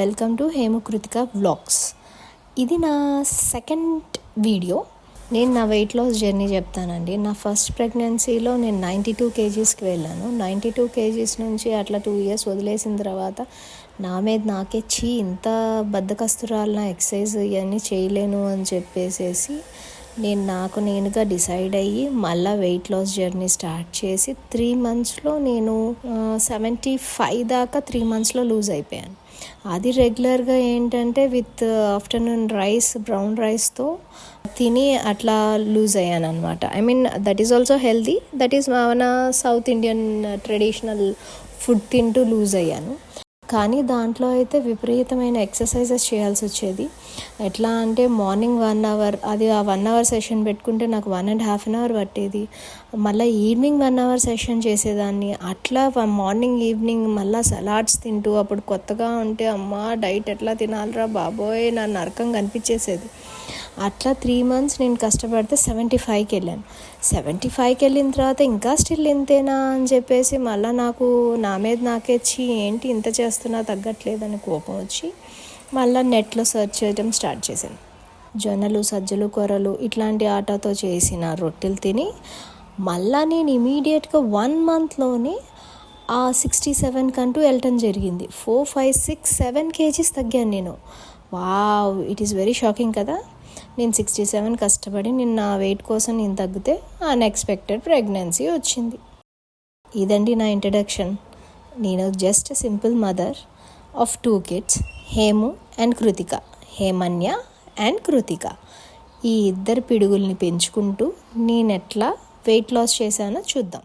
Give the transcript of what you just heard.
Welcome to హేమకృతిక vlogs. ఇది నా second video. నేను నా వెయిట్ లాస్ జర్నీ చెప్తానండి. నా ఫస్ట్ ప్రెగ్నెన్సీలో నేను నైంటీ టూ కేజీస్కి వెళ్ళాను. నైంటీ టూ కేజీస్ నుంచి అట్లా టూ ఇయర్స్ వదిలేసిన తర్వాత నా మీద నాకే చీ ఇంత నా ఎక్సర్సైజ్ ఇవన్నీ చేయలేను అని చెప్పేసేసి నేను నాకు నేనుగా డిసైడ్ అయ్యి మళ్ళీ వెయిట్ లాస్ జర్నీ స్టార్ట్ చేసి త్రీ మంత్స్లో నేను సెవెంటీ ఫైవ్ దాకా త్రీ మంత్స్లో లూజ్ అయిపోయాను. అది రెగ్యులర్గా ఏంటంటే విత్ ఆఫ్టర్నూన్ రైస్ బ్రౌన్ రైస్తో తిని అట్లా లూజ్ అయ్యాను అనమాట I mean that is also healthy that is మన సౌత్ ఇండియన్ ట్రెడిషనల్ ఫుడ్ తింటూ లూజ్ అయ్యాను. కానీ దాంట్లో అయితే విపరీతమైన ఎక్సర్సైజెస్ చేయాల్సి వచ్చేది. ఎట్లా అంటే మార్నింగ్ వన్ అవర్ అది ఆ వన్ అవర్ సెషన్ పెట్టుకుంటే నాకు one and half an hour పట్టేది. మళ్ళీ ఈవినింగ్ వన్ అవర్ సెషన్ చేసేదాన్ని. అట్లా మార్నింగ్ ఈవినింగ్ మళ్ళీ సలాడ్స్ తింటూ అప్పుడు కొత్తగా ఉంటే అమ్మ డైట్ ఎట్లా తినాలిరా బాబోయ్ నా నరకం కనిపించేసేది. అట్లా త్రీ మంత్స్ నేను కష్టపడితే సెవెంటీ ఫైవ్కి వెళ్ళాను. సెవెంటీ ఫైవ్కి వెళ్ళిన తర్వాత ఇంకా స్టిల్ ఇంతేనా అని చెప్పేసి మళ్ళీ నాకు నా మీద నాకేచ్చి ఏంటి ఇంత చేస్తున్నా తగ్గట్లేదని కోపం వచ్చి మళ్ళీ నెట్లో సెర్చ్ చేయడం స్టార్ట్ చేశాను. జొన్నలు సజ్జలు కొరలు ఇట్లాంటి ఆటతో చేసిన రొట్టెలు తిని మళ్ళా నేను ఇమీడియట్గా వన్ మంత్లోనే ఆ సిక్స్టీ సెవెన్ కంటూ వెళ్ళటం జరిగింది. Four five six seven KGs తగ్గాను నేను. Wow it is very shocking కదా. నేను సిక్స్టీ సెవెన్ కష్టపడి నేను నా వెయిట్ కోసం నేను తగ్గితే అన్ఎక్స్పెక్టెడ్ ప్రెగ్నెన్సీ వచ్చింది. ఇదండి నా ఇంట్రడక్షన్ నేను just simple mother of two kids Hemu and Krithika. Hemanya and Krithika. ఈ ఇద్దరు పిడుగుల్ని పెంచుకుంటూ నేను ఎట్లా వెయిట్ లాస్ చేశానో చూద్దాం.